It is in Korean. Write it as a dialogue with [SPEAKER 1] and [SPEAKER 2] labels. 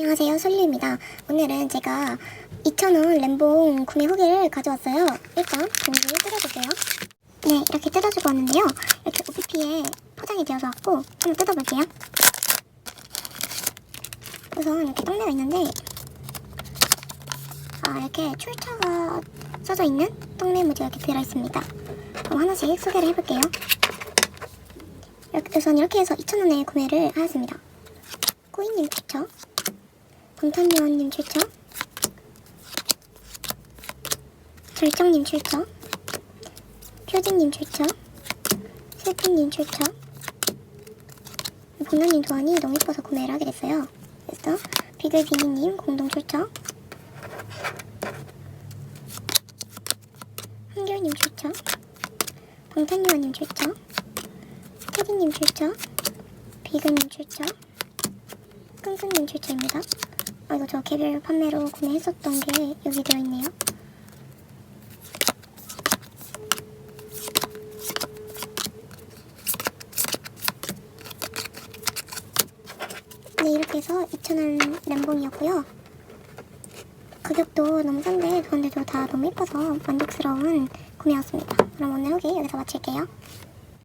[SPEAKER 1] 안녕하세요 솔리입니다. 오늘은 제가 2,000원 램봉 구매 후기를 가져왔어요. 일단 종이를 뜯어볼게요. 네 이렇게 뜯어주고 왔는데요. 이렇게 OPP에 포장이 되어서 왔고 한번 뜯어볼게요. 우선 이렇게 떡내가 있는데 아 이렇게 출처가 써져 있는 떡내 무지가 이렇게 들어있습니다. 그럼 하나씩 소개를 해볼게요. 이렇게, 우선 이렇게 해서 2,000원에 구매를 하였습니다. 꼬이님 추천 방탄요원님 출처 절정님 출처 표진님 출처 슬픈님 출처 본나님 도안이 너무 예뻐서 구매를 하게 됐어요. 그래서 비글비니님 공동 출처 한결님 출처 방탄요원님 출처 표진님 출처 비글님 출처 끈끈님 출처입니다 아 이거 저 개별 판매로 구매했었던 게 여기 들어있네요. 네 이렇게 해서 2,000원 램봉이었고요. 가격도 너무 싼데 좋은데도 다 너무 예뻐서 만족스러운 구매였습니다. 그럼 오늘 후기 여기서 마칠게요.